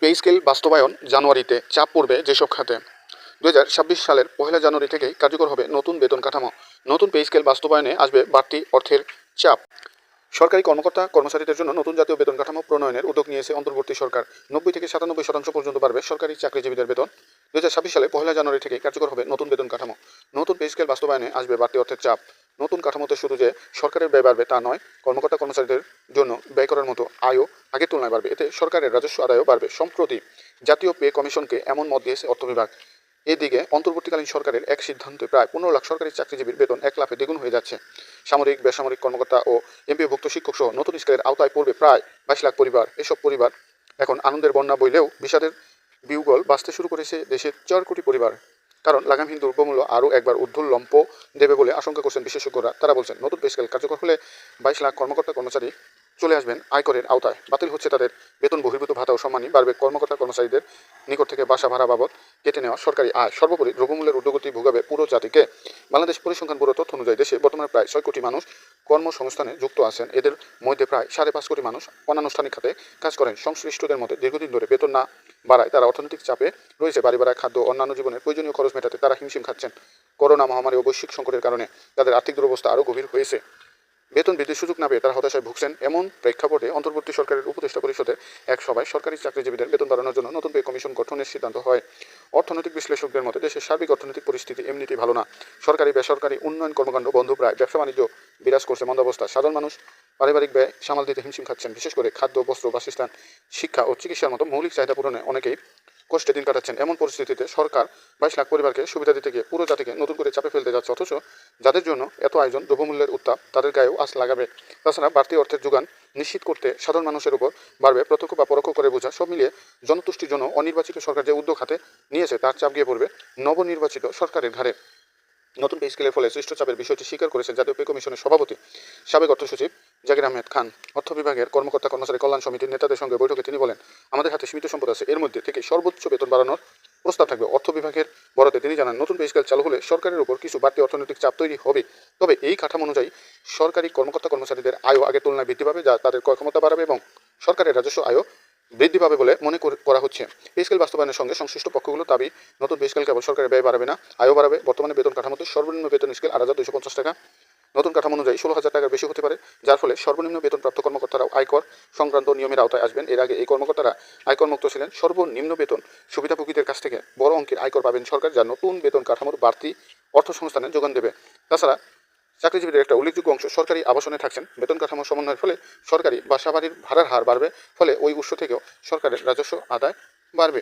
Pay scale বাস্তবায়ন জানুয়ারিতে চাপ পড়বে যেসব খাতে। দুহাজার ছাব্বিশ সালের পহেলা জানুয়ারি থেকেই কার্যকর হবে নতুন বেতন কাঠামো। নতুন পে স্কেল বাস্তবায়নে আসবে বাড়তি অর্থের চাপ। সরকারি কর্মকর্তা কর্মচারীদের জন্য নতুন জাতীয় বেতন কাঠামো প্রণয়নের উদ্যোগ নিয়েছে অন্তর্বর্তী সরকার। নব্বই থেকে সাতানব্বই শতাংশ পর্যন্ত বাড়বে সরকারি চাকরিজীবীদের বেতন। দুই হাজার ছাব্বিশ সালে পহেলা জানুয়ারি থেকে কার্যকর হবে নতুন বেতন কাঠামো। নতুন পে স্কেল বাস্তবায়নে আসবে বাড়তি অর্থের চাপ। নতুন কাঠামোতে শুধু যে সরকারের ব্যয় বাড়বে তা নয়, কর্মকর্তা কর্মচারীদের জন্য ব্যয় করার মতো আয়ও আগের তুলনায় বাড়বে। এতে সরকারের রাজস্ব আদায়ও বাড়বে। সম্প্রতি জাতীয় পে কমিশনকে এমন মত দিয়েছে অর্থ বিভাগ। এদিকে অন্তর্বর্তীকালীন সরকারের এক সিদ্ধান্তে প্রায় পনেরো লাখ সরকারি চাকরিজীবীর বেতন এক লাফে দ্বিগুণ হয়ে যাচ্ছে। সামরিক, বেসামরিক কর্মকর্তা ও এমপিওভুক্ত শিক্ষক সহ নতুন স্কেলের আওতায় পড়বে প্রায় বাইশ লাখ পরিবার। এসব পরিবার এখন আনন্দের বন্যা বইলেও বিষাদের বিউগল বাঁচতে শুরু করেছে দেশের চার কোটি পরিবার। কারণ লাগামহীন দ্রব্যমূল্য আরও একবার উর্ধুল লম্প দেবে বলে আশঙ্কা করছেন বিশেষজ্ঞরা। তারা বলছেন, নতুন পে স্কেল কার্যকর হলে বাইশ লাখ কর্মকর্তা কর্মচারী চলে আসবেন আয়করের আওতায়। বাতিল হচ্ছে তাদের বেতন, বহির্ভূত ভাতা ও সম্মানী বাড়বে কর্মকর্তা কর্মচারীদের নিকট থেকে বাসা ভাড়া বাবদ কেটে নেওয়া সরকারি আয়। সর্বোপরি দ্রব্যমূল্যের ঊর্ধ্বগতি ভোগাবে পুরো জাতিকে। বাংলাদেশ পরিসংখ্যান ব্যুরো তথ্য অনুযায়ী দেশে বর্তমানে প্রায় ছয় কোটি মানুষ কর্মসংস্থানে যুক্ত আছেন। এদের মধ্যে প্রায় সাড়ে পাঁচ কোটি মানুষ অনানুষ্ঠানিক খাতে কাজ করেন। সংশ্লিষ্টদের মধ্যে দীর্ঘদিন ধরে বেতন না বাড়ায়। তারা অর্থনৈতিক চাপে রয়েছে। বাড়ি ভাড়া, খাদ্য, অন্যান্য জীবনের প্রয়োজনীয় খরচ মেটাতে তারা হিমশিম খাচ্ছেন। করোনা মহামারী ও বৈশ্বিক সংকটের কারণে তাদের আর্থিক দুরবস্থা আরও গভীর হয়েছে। বেতন বৃদ্ধির সুযোগ না পেয়ে তারা হতাশায় ভুগছেন এমন প্রেক্ষাপটে অন্তর্বর্তী সরকারের উপদেষ্টা পরিষদে এক সভায় সরকারি চাকরিজীবীদের বেতন বাড়ানোর জন্য নতুন পে কমিশন গঠনের সিদ্ধান্ত হয়। অর্থনৈতিক বিশ্লেষকদের মতে দেশের সার্বিক অর্থনৈতিক পরিস্থিতি এমনিতেই ভালো না। সরকারি, বেসরকারি উন্নয়ন কর্মকাণ্ড বন্ধ প্রায়, ব্যবসা বাণিজ্য বিরাজ করছে মন্দাবস্থা সাধারণ মানুষ পারিবারিক ব্যয় সামাল দিতে হিমশিম খাচ্ছেন। বিশেষ করে খাদ্য, বস্ত্র, বাসস্থান, শিক্ষা ও চিকিৎসার মতো মৌলিক চাহিদা পূরণে অনেকেই কষ্টে দিন কাটাচ্ছেন। এমন পরিস্থিতিতে সরকার বাইশ লাখ পরিবারকে সুবিধা দিতে গিয়ে পুরো জাতিকে নতুন করে চাপে ফেলতে যাচ্ছে, অথচ যাদের জন্য এত আয়োজন দ্রব্যমূল্যের উত্তাপ, তাদের গায়েও আশ লাগাবে। তাছাড়া বাড়তি অর্থের যোগান নিশ্চিত করতে সাধারণ মানুষের উপর বাড়বে প্রত্যক্ষ বা পরোক্ষ করে বোঝা, সব মিলিয়ে জনতুষ্টির জন্য অনির্বাচিত সরকার যে উদ্যোগ হাতে নিয়েছে, তার চাপ গিয়ে পড়বে নবনির্বাচিত সরকারের ঘাড়ে। নতুন পে স্কেলের ফলে সৃষ্ট চাপের বিষয়টি স্বীকার করেছেন জাতীয় পে কমিশনের সভাপতি, সাবেক অর্থ সচিব জাকির আহমেদ খান, অর্থ বিভাগের কর্মকর্তা কর্মচারী কল্যাণ সমিতির নেতাদের সঙ্গে বৈঠকে তিনি বলেন, আমাদের হাতে সীমিত সম্পদ আছে। এর মধ্যে থেকে সর্বোচ্চ বেতন বাড়ানোর প্রস্তাব থাকবে। অর্থ বিভাগের বরাতে তিনি জানান, নতুন পে স্কেল চালু হলে সরকারের উপর কিছু বাড়তি অর্থনৈতিক চাপ তৈরি হবে। তবে এই কাঠামো অনুযায়ী সরকারি কর্মকর্তা কর্মচারীদের আয়ও আগের তুলনায় বৃদ্ধি পাবে, যা তাদের ক্রয় ক্ষমতা বাড়াবে এবং সরকারের রাজস্ব আয়ও বৃদ্ধি পাবে বলে মনে করা হচ্ছে। পে স্কেল বাস্তবায়নের সঙ্গে সংশ্লিষ্ট পক্ষগুলো দাবি, নতুন পে স্কেল কেবল সরকারের ব্যয় বাড়াবে না, আয়ও বাড়াবে। বর্তমানে বেতন কাঠামোতে সর্বনিম্ন বেতন স্কেল আট পঞ্চাশ টাকা। নতুন কাঠামো অনুযায়ী ষোলো হাজার টাকার বেশি হতে পারে, যার ফলে সর্বনিম্ন বেতনপ্রাপ্ত কর্মকর্তারাও আয়কর সংক্রান্ত নিয়মের আওতায় আসবেন। এর আগে এই কর্মকর্তারা আয়করমুক্ত ছিলেন। সর্বনিম্ন বেতন সুবিধাভোগীদের কাছ থেকে বড় অঙ্কের আয়কর পাবেন সরকার, যা নতুন বেতন কাঠামোর বাড়তি অর্থ সংস্থানের যোগান দেবে। তাছাড়া চাকরিজীবীদের একটা উল্লেখযোগ্য অংশ সরকারি আবাসনে থাকছেন। বেতন কাঠামো সমন্বয়ের ফলে সরকারি বাসাবাড়ির ভাড়ার হার বাড়বে, ফলে ওই উৎস থেকেও সরকারের রাজস্ব আদায় বাড়বে।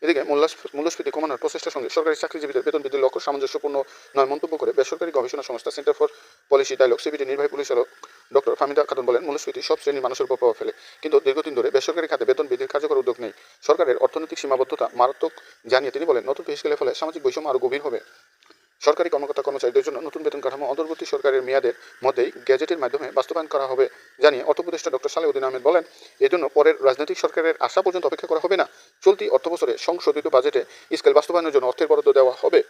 এদিকে মূল্যাস- মূল্যস্ফীতি কমানোর প্রচেষ্টার সঙ্গে সরকারি চাকরিজীবীদের বেতন বৃদ্ধির লক্ষ্য সামঞ্জস্যপূর্ণ নয় মন্তব্য করে বেসরকারি গবেষণা সংস্থা centre for policy dialogue CBT নির্বাহী পরিচালক ডক্টর ফামিদা খাতুন বলেন মূল্যস্ফীতি সব শ্রেণির মানুষের উপর প্রভাব ফেলে। কিন্তু দীর্ঘদিন ধরে বেসরকারি খাতে বেতন বৃদ্ধির কার্যকর উদ্যোগ নেই। সরকারের অর্থনৈতিক সীমাবদ্ধতা মারাত্মক, জানিয়ে তিনি বলেন, নতুন ফিসকেলের স্কেলের ফলে সামাজিক বৈষম্য আরও গভীর হবে। সরকারি কর্মকর্তা কর্মচারীদের জন্য নতুন বেতন কাঠামো অন্তর্বর্তী সরকারের মেয়াদের মধ্যেই গ্যাজেটের মাধ্যমে বাস্তবায়ন করা হবে জানিয়ে অর্থ উপদেষ্টা ডক্টর সালেউদ্দিন আহমেদ বলেন, এজন্য পরের রাজনৈতিক সরকারের আশা পর্যন্ত অপেক্ষা করা হবে না। চলতি অর্থবছরে সংশোধিত বাজেটে স্কেল বাস্তবায়নের জন্য অর্থের বরাদ্দ দেওয়া হবে।